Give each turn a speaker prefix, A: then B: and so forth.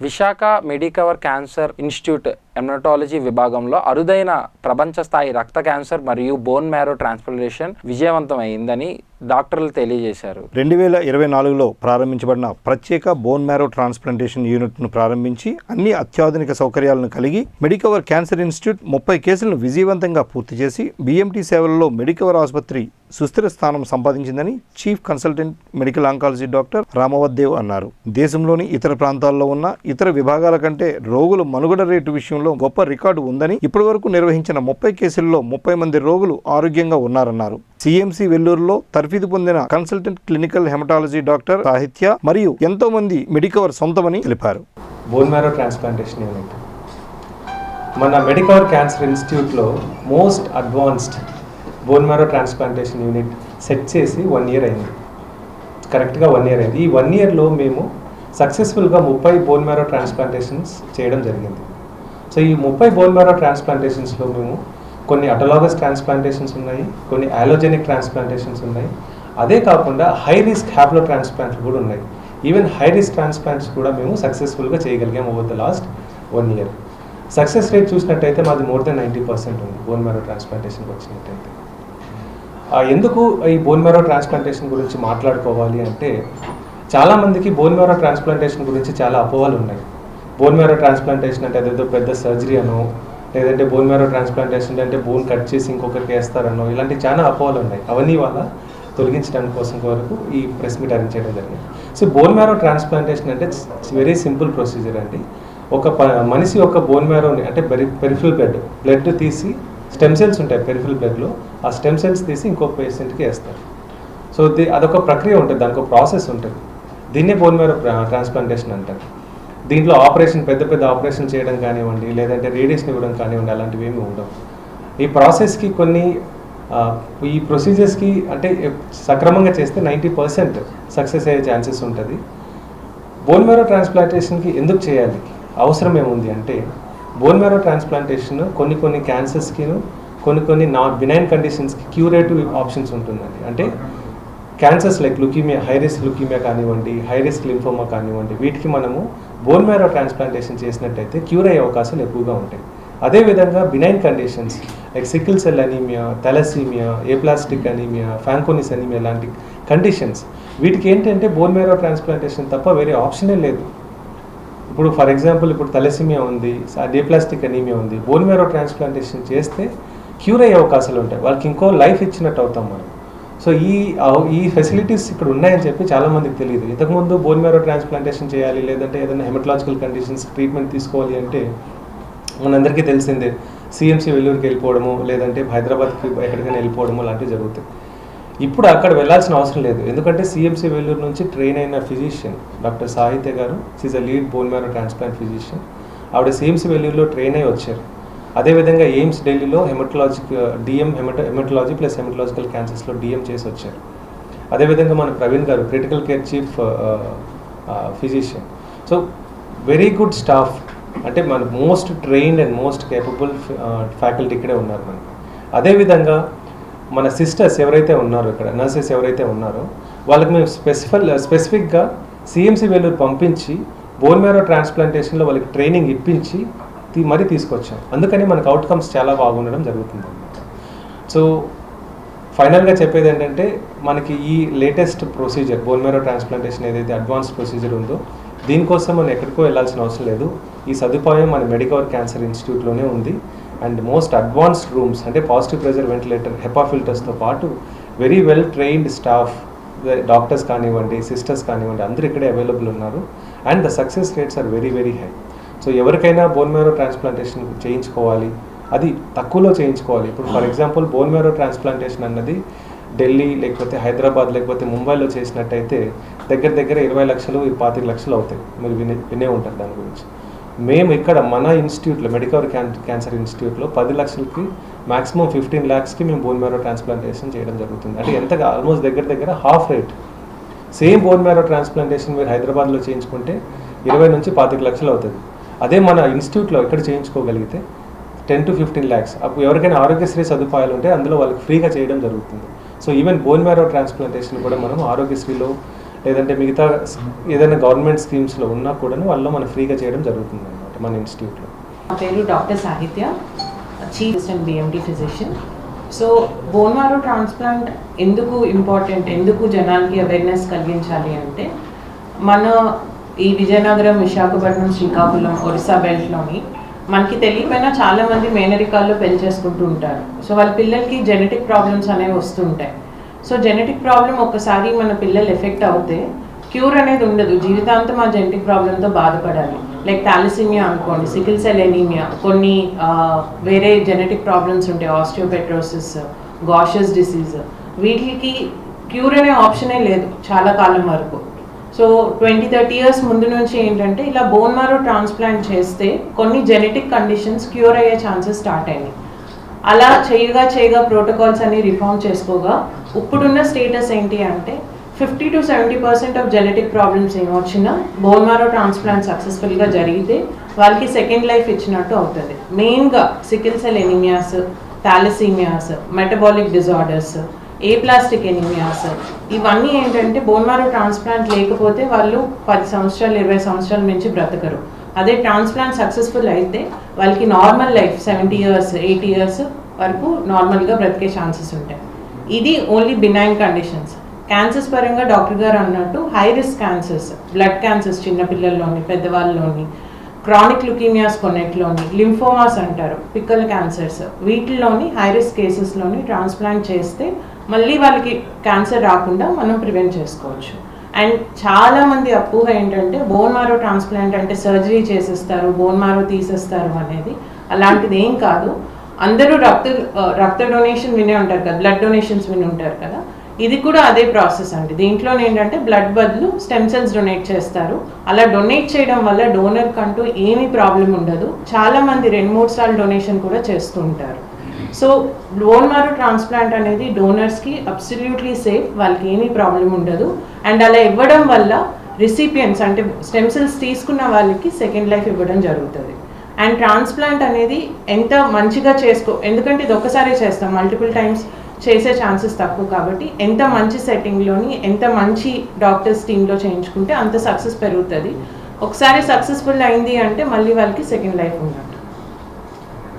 A: Visakha Medicover cancer institute ఎమనటాలజీ విభాగంలో అరుదైన ప్రపంచ స్థాయి రక్త క్యాన్సర్ మరియు బోన్ మ్యారో ట్రాన్స్ప్లాంటేషన్ విజయవంతమైందని డాక్టర్లు తెలియజేశారు.
B: రెండు వేల ఇరవై నాలుగులో ప్రారంభించబడిన ప్రత్యేక బోన్ మ్యారో ట్రాన్స్ప్లాంటేషన్ యూనిట్ను ప్రారంభించి అన్ని అత్యాధునిక సౌకర్యాలను కలిగి మెడికవర్ క్యాన్సర్ ఇన్స్టిట్యూట్ ముప్పై కేసులను విజయవంతంగా పూర్తి చేసి బీఎంటీ సేవల్లో మెడికవర్ ఆసుపత్రి సుస్థిర స్థానం సంపాదించిందని chief consultant medical oncology doctor రామవద్దేవ్ అన్నారు. దేశంలోని ఇతర ప్రాంతాల్లో ఉన్న ఇతర విభాగాల కంటే రోగుల మనుగడ రేటు విషయంలో గొప్ప రికార్డు ఉందని ఇప్పటివరకు నిర్వహించిన ముప్పై కేసుల్లో ముప్పై మంది రోగులు ఆరోగ్యంగా ఉన్నారన్నారు. సిఎంసి వెల్లూరులో తర్ఫీదు పొందిన కన్సల్టెంట్ క్లినికల్ హెమటాలజీ డాక్టర్ సాహిత్య మరియు ఎంతో మంది మెడికవర్ సొంతమని తెలిపారు.
C: బోన్ మ్యారో ట్రాన్స్ప్లాంటేషన్ యూనిట్ మన మెడికవర్ క్యాన్సర్ ఇన్స్టిట్యూట్లో most advanced bone marrow transplantation unit set చేసి వన్ ఇయర్ అయింది. కరెక్ట్గా వన్ ఇయర్ అయింది. ఈ వన్ ఇయర్లో మేము సక్సెస్ఫుల్గా ముప్పై బోన్ మ్యారో ట్రాన్స్ప్లాంటేషన్స్ చేయడం జరిగింది. సో ఈ ముప్పై బోన్ మ్యారో ట్రాన్స్ప్లాంటేషన్స్లో మేము కొన్ని అటలాగస్ ట్రాన్స్ప్లాంటేషన్స్ ఉన్నాయి కొన్ని ఆలోజెనిక్ ట్రాన్స్ప్లాంటేషన్స్ ఉన్నాయి. అదే కాకుండా హై రిస్క్ హ్యాప్లో ట్రాన్స్ప్లాంట్లు కూడా ఉన్నాయి. ఈవెన్ హై రిస్క్ ట్రాన్స్ప్లాంట్స్ కూడా మేము సక్సెస్ఫుల్గా చేయగలిగాం over the last one year success rate చూసినట్టయితే మాది మోర్ దెన్ నైంటీ పర్సెంట్ ఉంది బోన్ మ్యారో ట్రాన్స్ప్లాంటేషన్కి వచ్చినట్టయితే. ఎందుకు ఈ బోన్ మ్యారో ట్రాన్స్ప్లాంటేషన్ గురించి మాట్లాడుకోవాలి అంటే చాలామందికి బోన్ మ్యారో ట్రాన్స్ప్లాంటేషన్ గురించి చాలా అపోహలు ఉన్నాయి. బోన్ మ్యారో ట్రాన్స్ప్లాంటేషన్ అంటే అదేదో పెద్ద సర్జరీ అనో లేదంటే బోన్ మ్యారో ట్రాన్స్ప్లాంటేషన్ అంటే బోన్ కట్ చేసి ఇంకొకరికి వేస్తారనో ఇలాంటి చాలా అపోహలు ఉన్నాయి. అవన్నీ వాళ్ళ తొలగించడానికి కోసం వరకు ఈ ప్రెస్ మీట్ అరేంజ్ చేయడం జరిగింది. సో బోన్ మ్యారో ట్రాన్స్ప్లాంటేషన్ అంటే వెరీ సింపుల్ ప్రొసీజర్ అండి. ఒక ప- మనిషి యొక్క బోన్ మ్యారోని అంటే పెరి పెరిఫిల్ బ్లడ్ బ్లడ్ తీసి స్టెమ్ సెల్స్ ఉంటాయి పెరిఫిల్ బ్లడ్లో ఆ స్టెమ్ సెల్స్ తీసి ఇంకో పేషెంట్కి వేస్తారు. సో ది అదొక ప్రక్రియ ఉంటుంది దానికి ఒక ప్రాసెస్ ఉంటుంది. దీన్నే బోన్ మ్యారో ట్రాన్స్ప్లాంటేషన్ అంటారు. దీంట్లో ఆపరేషన్ పెద్ద పెద్ద ఆపరేషన్ చేయడం కానివ్వండి లేదంటే రేడియేషన్ ఇవ్వడం కానివ్వండి అలాంటివి ఏమి ఉండవు. ఈ ప్రాసెస్కి కొన్ని ఈ ప్రొసీజర్స్కి అంటే సక్రమంగా చేస్తే నైంటీ పర్సెంట్ సక్సెస్ అయ్యే ఛాన్సెస్ ఉంటుంది. బోన్ మేరో ట్రాన్స్ప్లాంటేషన్కి ఎందుకు చేయాలి? అవసరం ఏముంది అంటే బోన్ మేరో ట్రాన్స్ప్లాంటేషన్ కొన్ని కొన్ని క్యాన్సర్స్కిను కొన్ని కొన్ని నాన్ బినైన్ కండిషన్స్కి క్యూరేటివ్ ఆప్షన్స్ ఉంటుందండి. అంటే cancers like leukaemia high risk leukaemia కానివ్వండి హై రిస్క్ లింఫోమా కానివ్వండి వీటికి మనము బోన్ మ్యారో ట్రాన్స్ప్లాంటేషన్ చేసినట్టయితే క్యూర్ అయ్యే అవకాశాలు ఎక్కువగా ఉంటాయి. అదేవిధంగా benign conditions like sickle cell anaemia thalassaemia aplastic anaemia Fanconi's anaemia లాంటి కండిషన్స్ వీటికి ఏంటంటే బోన్ మేరో ట్రాన్స్ప్లాంటేషన్ తప్ప వేరే ఆప్షనే లేదు. ఇప్పుడు ఫర్ ఎగ్జాంపుల్ ఇప్పుడు తలసిమియా ఉంది డేప్లాస్టిక్ అనీమియా ఉంది. బోన్ మేరో ట్రాన్స్ప్లాంటేషన్ చేస్తే క్యూర్ అయ్యే అవకాశాలు ఉంటాయి. వాళ్ళకి ఇంకో లైఫ్ ఇచ్చినట్టు అవుతాం మనం. సో ఈ ఈ ఫెసిలిటీస్ ఇక్కడ ఉన్నాయని చెప్పి చాలా మందికి తెలియదు. ఇంతకుముందు బోన్ మేరో ట్రాన్స్ప్లాంటేషన్ చేయాలి లేదంటే ఏదైనా హెమటలాజికల్ కండిషన్స్ ట్రీట్మెంట్ తీసుకోవాలి అంటే మనందరికీ తెలిసిందే సిఎంసి వెల్లూరుకి వెళ్ళిపోవడము లేదంటే హైదరాబాద్కి ఎక్కడికైనా వెళ్ళిపోవడము లాంటివి జరుగుతాయి. ఇప్పుడు అక్కడ వెళ్ళాల్సిన అవసరం లేదు. ఎందుకంటే సిఎంసి వెల్లూరు నుంచి ట్రైన్ అయిన ఫిజిషియన్ డాక్టర్ సాహిత్య గారు is a lead bone marrow transplant physician ఆవిడ సిఎంసి వెల్లూరులో ట్రైన్ అయి వచ్చారు. అదేవిధంగా ఎయిమ్స్ ఢిల్లీలో haematologic DM haemato haematology plus haematological క్యాన్సర్స్లో DM చేసి వచ్చారు అదేవిధంగా మన ప్రవీణ్ గారు critical care chief physician. So very good staff. అంటే మన most trained and most capable faculty ఇక్కడే ఉన్నారు మనకి. అదేవిధంగా మన సిస్టర్స్ ఎవరైతే ఉన్నారో ఇక్కడ నర్సెస్ ఎవరైతే ఉన్నారో వాళ్ళకి మేము స్పెసిఫల్ స్పెసిఫిక్గా సిఎంసి వేలూరు పంపించి బోన్ మ్యారో ట్రాన్స్ప్లాంటేషన్లో వాళ్ళకి ట్రైనింగ్ ఇప్పించి మరీ తీసుకొచ్చాం. అందుకని మనకు అవుట్కమ్స్ చాలా బాగుండడం జరుగుతుంది అనమాట సో ఫైనల్గా చెప్పేది ఏంటంటే మనకి ఈ లేటెస్ట్ ప్రొసీజర్ బోన్ ట్రాన్స్ప్లాంటేషన్ ఏదైతే అడ్వాన్స్ ప్రొసీజర్ ఉందో దీనికోసం మనం ఎక్కడికో వెళ్ళాల్సిన అవసరం లేదు. ఈ సదుపాయం మన మెడికవర్ క్యాన్సర్ ఇన్స్టిట్యూట్లోనే ఉంది. అండ్ మోస్ట్ అడ్వాన్స్డ్ రూమ్స్ అంటే పాజిటివ్ ప్రెజర్ వెంటిలేటర్ హెపా ఫిల్టర్స్తో పాటు very well trained staff doctors కానివ్వండి సిస్టర్స్ కానివ్వండి అందరూ ఇక్కడే అవైలబుల్ ఉన్నారు. And the success rates are very very high so ఎవరికైనా బోన్ మ్యారో ట్రాన్స్ప్లాంటేషన్ చేయించుకోవాలి. అది తక్కువలో చేయించుకోవాలి. ఇప్పుడు for example bone marrow transplantation అన్నది ఢిల్లీ లేకపోతే హైదరాబాద్ లేకపోతే ముంబైలో చేసినట్టయితే దగ్గర దగ్గర ఇరవై లక్షలు పాతిక లక్షలు అవుతాయి. మీరు వినే వినే ఉంటారు దాని గురించి. మేము ఇక్కడ మన ఇన్స్టిట్యూట్లో మెడికల్ క్యాన్ క్యాన్సర్ ఇన్స్టిట్యూట్లో పది లక్షలకి మాక్సిమం ఫిఫ్టీన్ ల్యాక్స్కి మేము బోన్ మ్యారో ట్రాన్స్ప్లాంటేషన్ చేయడం జరుగుతుంది. అంటే ఎంతగా ఆల్మోస్ట్ దగ్గర దగ్గర half rate same bone marrow transplantation మీరు హైదరాబాద్లో చేయించుకుంటే ఇరవై నుంచి పాతిక లక్షలు అవుతుంది అదే మన ఇన్స్టిట్యూట్లో ఎక్కడ చేయించుకోగలిగితే టెన్ టు ఫిఫ్టీన్ ల్యాక్స్. అప్పుడు ఎవరికైనా ఆరోగ్యశ్రీ సదుపాయాలు ఉంటే అందులో వాళ్ళకి ఫ్రీగా చేయడం జరుగుతుంది. So even bone marrow transplantation కూడా మనం ఆరోగ్యశ్రీలో లేదంటే మిగతా ఏదైనా గవర్నమెంట్ స్కీమ్స్లో ఉన్నా కూడా వాళ్ళు మనం ఫ్రీగా చేయడం జరుగుతుంది అనమాట మన ఇన్స్టిట్యూట్లో.
D: నా పేరు doctor Sahithya chief and BMD physician. So bone marrow transplant ఎందుకు ఇంపార్టెంట్ ఎందుకు జనాలకి అవేర్నెస్ కలిగించాలి అంటే మన ఈ విజయనగరం విశాఖపట్నం శ్రీకాకుళం ఒరిస్సా బెల్ట్లోని మనకి తెలియకపోయినా చాలా మంది మేనరికాల్లో పెళ్ళి చేసుకుంటూ ఉంటారు. సో వాళ్ళ పిల్లలకి జెనెటిక్ ప్రాబ్లమ్స్ అనేవి వస్తుంటాయి. సో జెనెటిక్ ప్రాబ్లం ఒకసారి మన పిల్లలు ఎఫెక్ట్ అవుతే క్యూర్ అనేది ఉండదు. జీవితాంతం ఆ జెనెటిక్ ప్రాబ్లంతో బాధపడాలి. లైక్ థాలిసిమియా అనుకోండి సికిల్ సెల్ ఎనీమియా కొన్ని వేరే జెనెటిక్ ప్రాబ్లమ్స్ ఉంటాయి. ఆస్టియోపెట్రోసిస్ గాషస్ డిసీజ్ వీటికి క్యూర్ అనే ఆప్షనే లేదు చాలా కాలం వరకు. సో ట్వంటీ థర్టీ ఇయర్స్ ముందు నుంచి ఏంటంటే ఇలా బోన్ మారో ట్రాన్స్ప్లాంట్ చేస్తే కొన్ని జెనెటిక్ కండిషన్స్ క్యూర్ అయ్యే ఛాన్సెస్ స్టార్ట్ అయినాయి. అలా చేయగా చేయగా ప్రోటోకాల్స్ అన్ని రిఫార్మ్ చేసుకోగా ఇప్పుడున్న స్టేటస్ ఏంటి అంటే fifty to seventy percent of genetic problems ఏమొచ్చినా బోన్ మారో ట్రాన్స్ప్లాంట్ సక్సెస్ఫుల్గా జరిగితే వాళ్ళకి సెకండ్ లైఫ్ ఇచ్చినట్టు అవుతుంది. మెయిన్గా sickle cell anaemias thalassaemias metabolic disorders aplastic anaemias ఇవన్నీ ఏంటంటే బోన్ మారో ట్రాన్స్ప్లాంట్ లేకపోతే వాళ్ళు పది సంవత్సరాలు ఇరవై సంవత్సరాల నుంచి బ్రతకరు. అదే ట్రాన్స్ప్లాంట్ సక్సెస్ఫుల్ అయితే వాళ్ళకి normal life seventy years eighty years వరకు నార్మల్గా బ్రతికే ఛాన్సెస్ ఉంటాయి. ఇది ఓన్లీ బినైన్ కండిషన్స్ క్యాన్సర్స్ పరంగా డాక్టర్ గారు అన్నట్టు high risk cancers blood cancers చిన్నపిల్లల్లోని పెద్దవాళ్ళలోని క్రానిక్ లుకీమియాస్ కొన్నిట్లోని లింఫోమాస్ అంటారు పిక్కల్ క్యాన్సర్స్. వీటిల్లోని హైరిస్ కేసెస్లోని ట్రాన్స్ప్లాంట్ చేస్తే మళ్ళీ వాళ్ళకి క్యాన్సర్ రాకుండా మనం ప్రివెంట్ చేసుకోవచ్చు. అండ్ చాలామంది అపోహ ఏంటంటే బోన్ మారో ట్రాన్స్ప్లాంట్ అంటే సర్జరీ చేసేస్తారు బోన్ మారో తీసేస్తారు అనేది. అలాంటిది ఏం కాదు. అందరూ రక్త రక్త డొనేషన్ వినే ఉంటారు కదా బ్లడ్ డొనేషన్స్ విని ఉంటారు కదా. ఇది కూడా అదే ప్రాసెస్ అండి. దీంట్లో ఏంటంటే బ్లడ్ బదులు స్టెమ్ సెల్స్ డొనేట్ చేస్తారు. అలా డొనేట్ చేయడం వల్ల డోనర్ కంటూ ఏమీ ప్రాబ్లం ఉండదు. చాలా మంది రెండు మూడు సార్లు డొనేషన్ కూడా చేస్తూ ఉంటారు. సో బోన్ మారో ట్రాన్స్ప్లాంట్ అనేది డోనర్స్కి అబ్సల్యూట్లీ సేఫ్ వాళ్ళకి ఏమీ ప్రాబ్లం ఉండదు. అండ్ అలా ఇవ్వడం వల్ల రిసిపియన్స్ అంటే స్టెమ్ సెల్స్ తీసుకున్న వాళ్ళకి సెకండ్ లైఫ్ ఇవ్వడం జరుగుతుంది. అండ్ ట్రాన్స్ప్లాంట్ అనేది ఎంత మంచిగా చేసుకో ఎందుకంటే ఇది ఒక్కసారే చేస్తాం. మల్టిపుల్ టైమ్స్ చేసే ఛాన్సెస్ తక్కువ కాబట్టి ఎంత మంచి సెట్టింగ్లోని ఎంత మంచి డాక్టర్స్ టీంలో చేయించుకుంటే అంత సక్సెస్ పెరుగుతుంది. ఒకసారి సక్సెస్ఫుల్ అయింది అంటే మళ్ళీ వాళ్ళకి సెకండ్ లైఫ్ ఉండదు